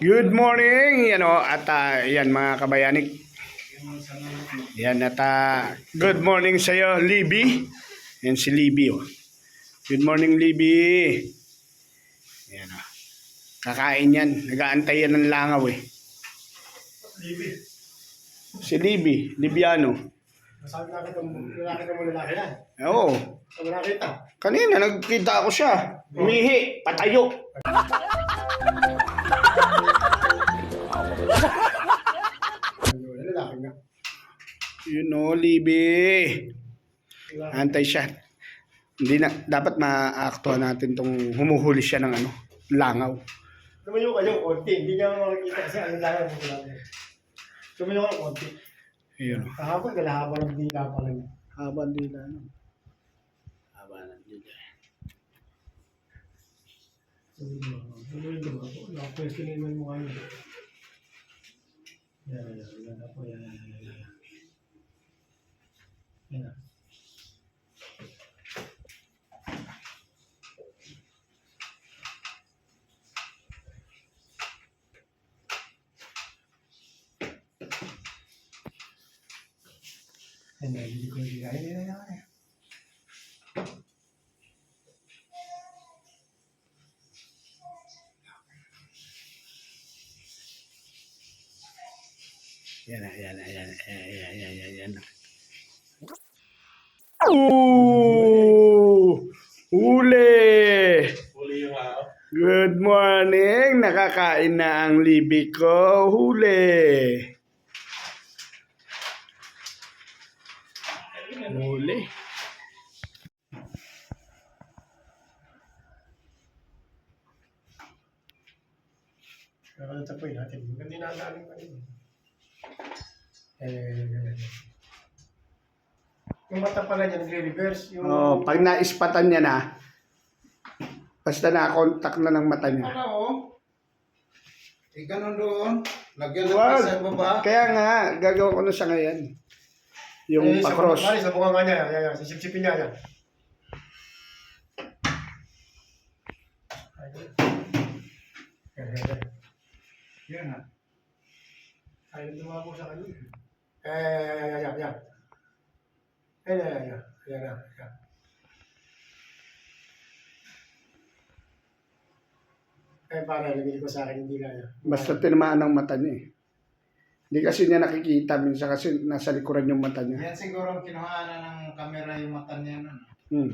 Good morning! Yan o, at ah, yan mga kabayanik. Yan at ah, good morning sa iyo, Libby. Yan si Libby o. Good morning, Libby. Yan o. Kakain yan. Nag-aantay yan ng langaw eh. Libi. Si Libby, Libiano. Masabi na kita, lalaki ka mo lalaki yan. Oo. Sabi na kita. Kanina, nagkita ako siya. Umihi, patayo. You know, Libby. Antay siya. Hindi na, dapat maaktuhan natin tong humuhuli siya ng ano, langaw. Tumayo kayo, konti. Hindi niya makikita kasi ang lalaki mo lalaki. Tumayo ka konti. Ayun. Kahapon, kalahaba ng dila pa lang. Haba ng dila? Haba ng dila. Ano yung diba? Nakapwesto na yung mukha niya. Yan, yan, yan. Yan yan, yan, yan, yan. Yan na. Yan na, hindi ko hindi. Ay, ay, ay, ay. Yan na, yan na, yan na, yan, yan, yan, yan, yan. Ooh! Uli! Huli yung araw. Good morning! Nakakain na ang libi ko. Huli! Huli. Pero tapoy natin. Hindi na namin pa rin. Eh, yung mata pala niya nagre-reverse. Yung, Oh, pag naispatan niya na, basta na-contact na ng mata niya. Ano oh? Eh, ganun doon. Lagyan ng Wag. sa baba. Kaya nga, gagawin ko na siya ngayon. Yung eh, sa- pa-cross. Mari, sa bunga nga niya. Yan, yan. Sisipsipin niya. Yan. Yan, ah. Ayaw tumabo sa kanya. Eh, yan, yan, yan, yan. Yan, yan, yan, yan. Yan, yan, yan. Eh, para nabili ko sa akin, hindi na yan. Basta tinamaan ng mata niya eh. Hindi kasi niya nakikita. Minsan kasi nasa likuran yung mata niya. Yan siguro ang kinuha ng kamera yung mata niya nun. Hmm.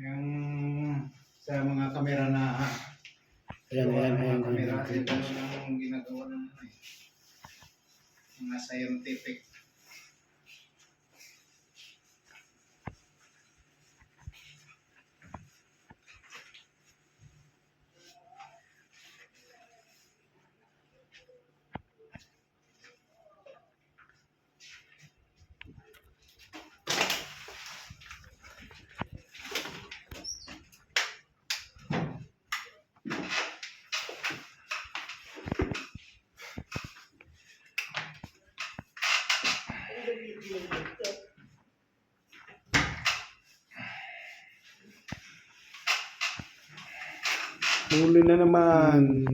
Yung sa mga kamera na Ayan, ayan, ayan. mga kamera ayan. ang ginagawa ng ano eh. Mga scientific. Huli na naman.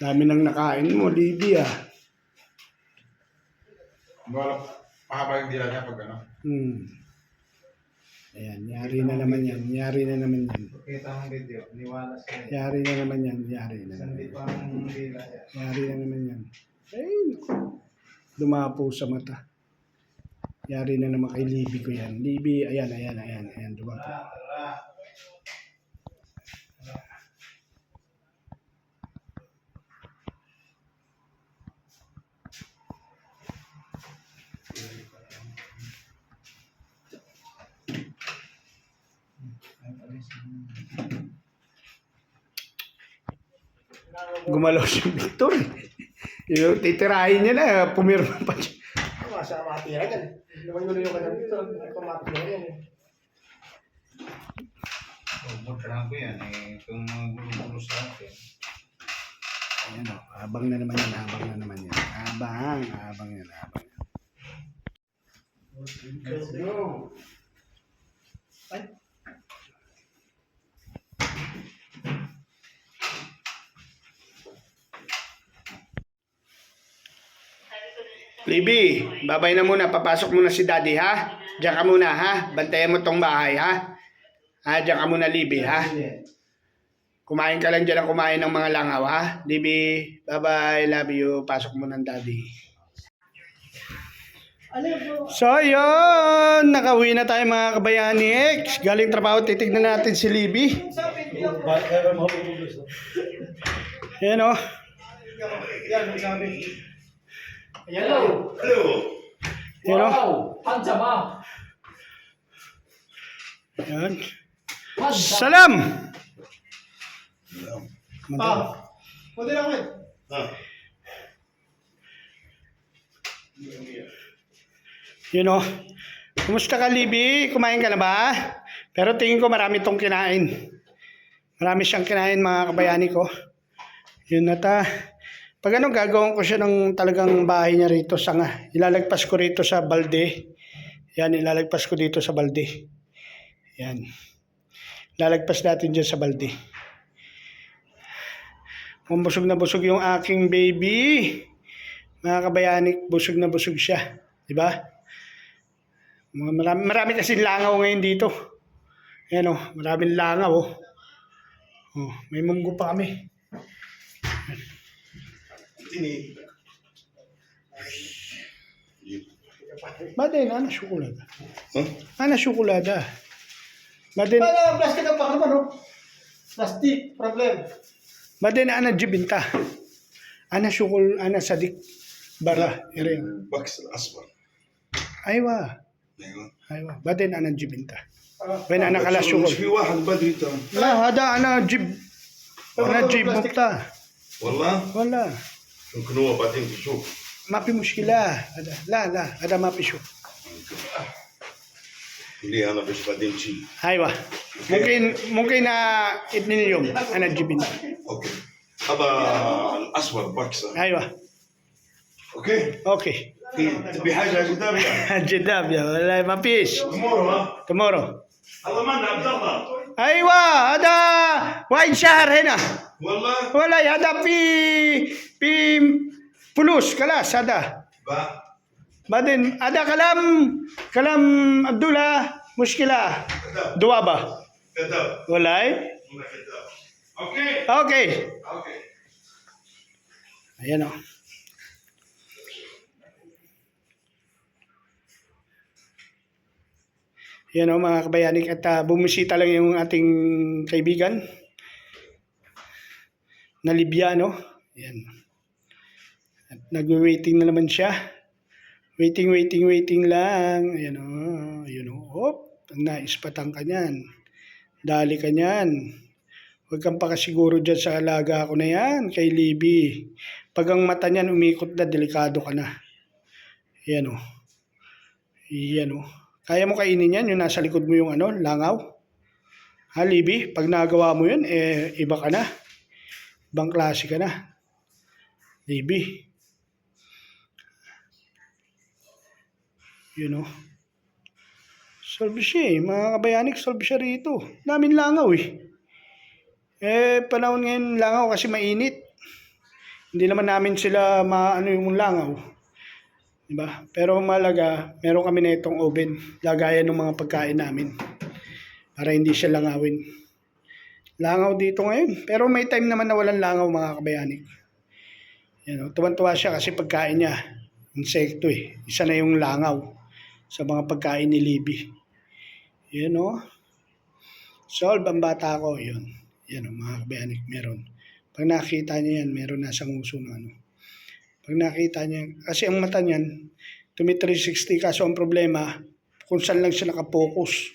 Dami nang nakain mo, Libby ah. Wala, pahaba yung dila niya pag ano. Hmm. Ayan, yari na naman yan. Yari na naman yan. Kita ang video, niwala siya. Yari na naman yan. Yari na naman yan. Yari na naman yan. Ay, dumapo sa mata. Yari na naman kay Libby ko yan. Libby, ayan, ayan, ayan, ayan, dumapo. Gumalaw si Victor. Yung titirahin niya na, pumirma pa siya. Masa matira yan. Naman yun yung dito. Ay, pamatik na yan. eh. Pupuntahan ko yan eh. Kung mga gulo-gulo sa akin. Ayan o, abang na naman yan, abang na naman yan. Abang, abang yan, abang yan. Let's go. Libby, babay na muna. Papasok muna si daddy, ha? Diyan ka muna, ha? Bantayan mo tong bahay, ha? Ha, diyan ka muna, Libby, ha? Kumain ka lang dyan ang kumain ng mga langaw, ha? Libby, bye-bye, love you. Pasok mo ng daddy. So, yun. Nakauwi na tayo mga kabayani X. Galing trabaho, titignan natin si Libby. Yan, oh. Hello. Oh. Wow. Pansama. Yan. Pansama. Salam! Ah. Pwede lang eh. You know, kumusta ka, Libby? Kumain ka na ba? Pero tingin ko marami tong kinain. Marami siyang kinain, mga kabayani ko. Yun at ah, pag ano, gagawin ko siya ng talagang bahay niya rito sa nga. Ilalagpas ko rito sa balde. Yan, ilalagpas ko dito sa balde. Yan. Ilalagpas natin dyan sa balde. Kung busog na busog yung aking baby, mga kabayani, busog na busog siya. Di ba? Marami, marami kasi langaw ngayon dito. Ayan o, maraming langaw o. Oh, may munggo pa kami. Baden, ano syokolada? Huh? Ano syokolada? Baden, Paano plastic ang pakal no? Plastic, problem. baden ana jibinta. Ana syokol, ana sadik. Bara, ere. البكس الاصفر Aywa, ايوه aywa. Baden ana jibinta. Ah. Baden ana kala مش syokol. في واحد بدري ترى لا هذا انا جيب انا جيب بطه والله ولا يمكن هو بعدين تشوف ما في مشكله هذا لا لا هذا ما في شو ليه أنا بس بعدين شيء أيوه ممكن ممكن ابن اليوم أنا جيب أوكي هذا الاصفر بكس أيوه أوكي أوكي تبي حاجة قدام جداب يا والله ما فيش امور ها تمورو هذا من عبد الله أيوه هذا وين شهر هنا والله ولا هذا في Pim pulus kalas ada. Ba. Badin ada kalam kalam Abdullah muskila. Dua ba? Walay. Okay. Okay. Okay. Ayan o. Ayan o mga kabayanik at ah, uh, bumisita lang yung ating kaibigan na Libyano. Ayan. Nag-waiting na naman siya. Waiting, waiting, waiting lang. Ayan o. Ayan o. Hop. Ang naispatang ka niyan. Dali ka niyan. Huwag kang pakasiguro dyan sa alaga ko na yan, kay Libby. Pag ang mata niyan umikot na, delikado ka na. Yan o. Yan o. Kaya mo kainin yan, yung nasa likod mo yung ano, langaw. Ha, Libby? Pag nagawa mo yun, eh, iba ka na. Ibang klase ka na. Libby. Yun o. Solve siya eh. Mga kabayanik, solve siya rito. Namin langaw eh. Eh, panahon ngayon langaw kasi mainit. Hindi naman namin sila maano yung langaw. Diba? Pero malaga, meron kami na itong oven. Lagayan ng mga pagkain namin. Para hindi siya langawin. Langaw dito ngayon. Pero may time naman na walang langaw mga kabayanik. Yan, oh. tuwan-tuwa siya kasi pagkain niya. Insekto eh. Isa na yung langaw sa mga pagkain ni Libby. Yan o. Solve ang bata ko. Yun. Yan o mga kabayanik. Meron. Pag nakita niya yan, meron na siyang uso na ano. Pag nakita niya, kasi ang mata niyan, tumi 360 kaso ang problema, kung saan lang siya nakapokus.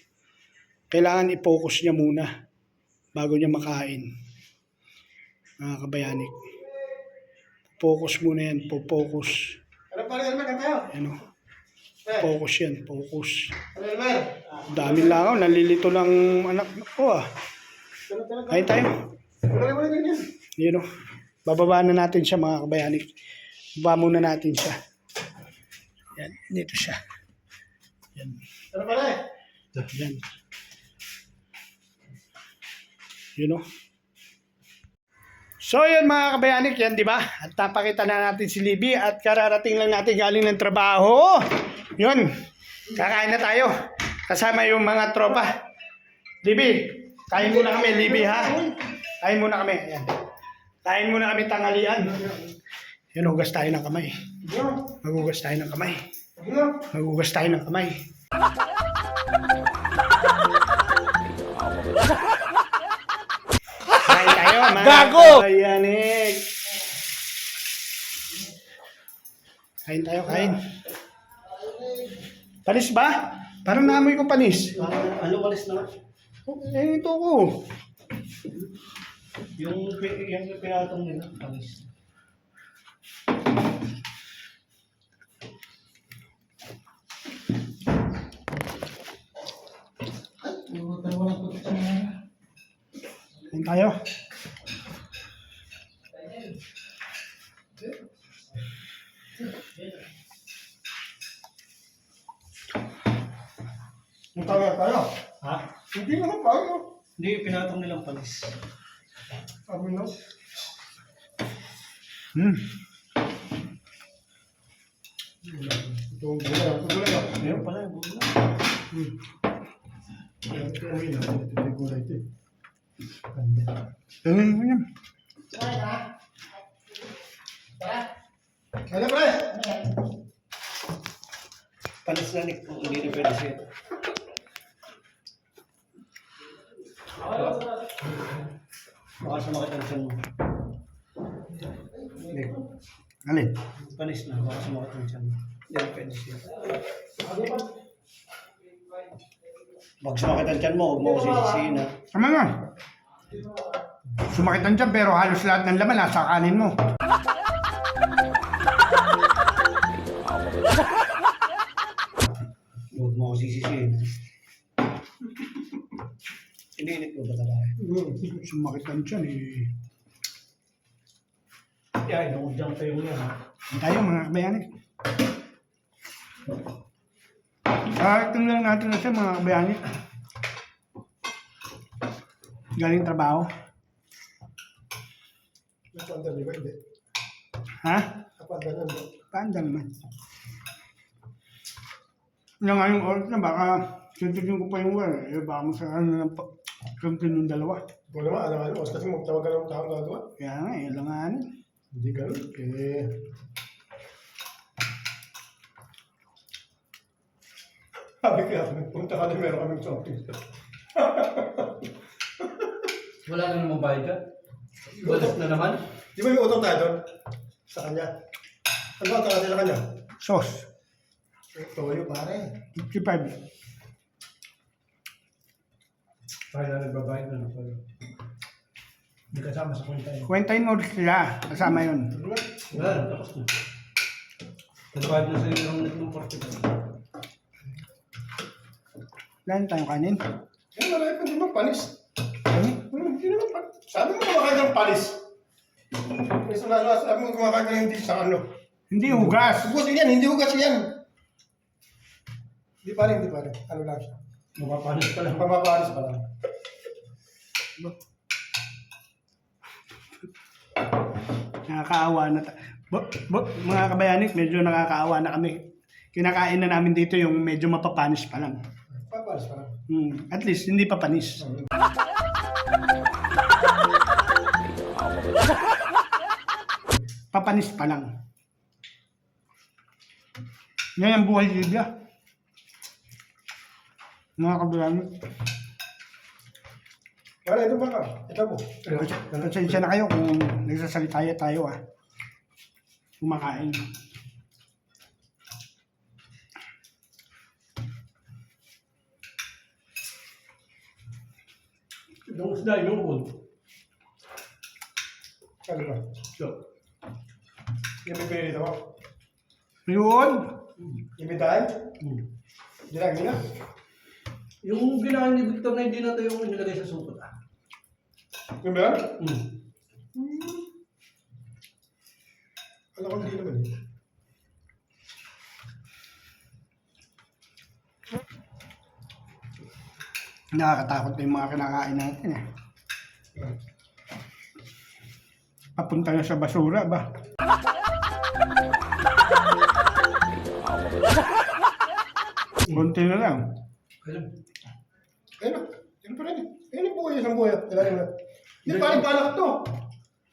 Kailangan i-focus niya muna bago niya makain. Mga kabayanik. Focus muna yan, focus. Ano pa rin naman tayo? Ano, focus yan, focus. ano naman? Dami lang ako, nalilito lang anak ko ah. Ano? Kain tayo. Ano? Yun o. Bababa na natin siya mga kabayanik. Baba muna natin siya. Yan, dito siya. Yan, Ano pa rin? yan. Yun o. So yun mga kabayanik, yan di ba? At napakita na natin si Libby at kararating lang natin galing ng trabaho. Yun, kakain na tayo. Kasama yung mga tropa. Libby, kain muna kami, Libby ha. Kain muna kami. Ayan. Kain muna kami tanghalian. Yun, hugas tayo ng kamay. Maghugas tayo ng kamay. Maghugas tayo ng kamay. Gago! kabayanik. Kain tayo, kain. Panis ba? Parang naamoy ko panis. Ano kalis na? Eh, ito ko. Yung, yung pinatong nila, kalis. Kain tayo. Yung kaya tayo? Ha? Hindi naman tayo. Hindi, pinatong nilang palis. Sabi no? Hmm. Ito ang gulay. Ito gulay ah. Meron pala yung bulo. Ito ang gulay. Ito ang gulay ito. Ganda. Tingnan mo yan. Ano pre? Palis na kung hindi na pwede siya. Baka tiyan mo. Nick, Alin? palis na, baka tiyan mo. Hindi na pwede siya. Pag sumakit ang tiyan mo, huwag mo ko sisisihin ha. Tama nga. Sumakit ang tiyan pero halos lahat ng laman nasa kanin mo. Huwag mo ko sisisihin. Iniinit mo ba talaga? Sumakit ang tiyan eh. Yan, nakudyan tayo mo yan ha. Tayo mga kabayanik. Karating lang natin na siya mga kabayanik. Galing trabaho. Napanda niyo ba? Hindi. Ha? Napanda niyo ba? Paanda naman. Yung nga yung oras na baka suntukin ko pa yung well. Eh, baka masaraan na ng suntukin yung dalawa. Ito naman, alam nga naman. Kasi magtawag ka ng taong gagawa. Kaya nga, eh, langanin. Hindi ganun. Eh... Sabi lang, punta ka na meron kaming shopping. Wala na namang bayad ka? Balas na naman? Di ba yung utang tayo doon? Sa kanya. Ano utang natin sa kanya? Sauce. Eh, Toyo pare. 55. Tayo na nagbabayad na naman. Hindi kasama sa kwenta yun. Kwentahin mo sila. Kasama yun. Wala na, tapos na. Nagbayad na sa'yo ng netong 40 Dahil tayong kanin. Eh, marami pa di ba panis? Hmm, Hindi naman panis. Sabi mo kumakain ng panis. Sa lalo, sabi mo kumakain ng hindi sa ano. Hindi hugas. Hugas yan, hindi hugas yan. Hindi pa rin, hindi pa rin. Ano lang siya. Mapapanis pa lang. Pamapanis pa lang. Nakakaawa na. ta- Bo- bo- mga kabayanik, medyo nakakaawa na kami. Kinakain na namin dito yung medyo mapapanis pa lang. Papanis pa lang. Hmm. At least, hindi pa panis. Papanis pa lang. Yan ang buhay Libya. Mga kabayanik. Wala, ito ba ka? Ito po. Pasensya na kayo kung nagsasalita tayo ah. Kumakain. Yung isda, yung wood. Ano ba? So, Yung bibili dito mo. Yun! Yung bidahan? hmm. Ginagi na. Yung ginawa ni Victor na hindi na tayo yung nilagay sa supot ah. Yung ba yan? Hmm. Alam ko hindi naman eh. Nakakatakot na yung mga kinakain natin eh. Papunta na sa basura ba? Konti na lang. Alam. Ayun na. Ayun pa rin. Ayun yung buhay. Ilalim na. Yung parang balak to.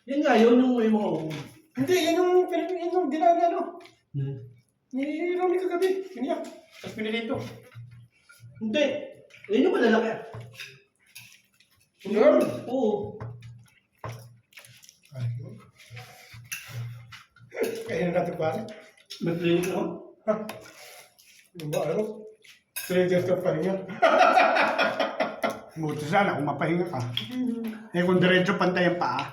Yan nga, yun yung may mga... Hindi, yan yung, yan yung ginagawa, ano. Hmm. Ni Ronnie kagabi. Piniyak. Tapos pinilito. Hindi. Yan yung malalaki. Yan. Oo. Kaya na natin pare. May na ako. Ha? Yung ba ano? Traders ka pahinga. Buti sana kung mapahinga ka. Eh kung diretso pantay ang paa.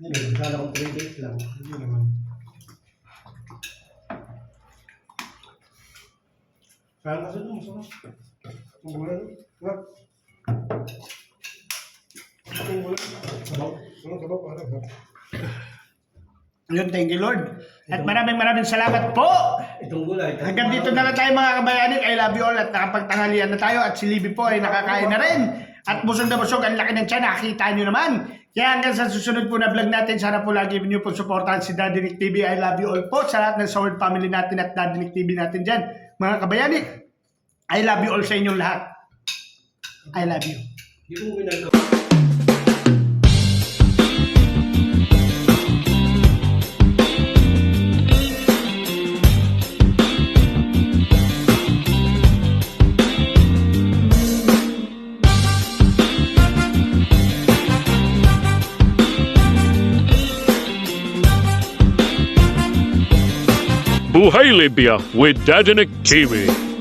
Hindi, kala ko 3 days lang. Hindi naman. Kala kasi ito, masarap. Ang bulan. Ha? Ang bulan. Sabaw. Ano sabaw pare? ha? Yun, thank you Lord. At maraming maraming salamat po. Itong gulay. Hanggang dito na lang tayo mga kabayanin. I love you all at nakapagtanghalian na tayo at si Libby po ay nakakain na rin. At busog na busog, ang laki ng tiyan, nakita nyo naman. Kaya hanggang sa susunod po na vlog natin, sana po lagi niyo po supportahan si Daddy Nick TV. I love you all po sa lahat ng Sword family natin at Daddy Nick TV natin dyan. Mga kabayani, I love you all sa inyong lahat. I love you. Hindi ko ginagawa. Buhay Libya with Dadinik TV.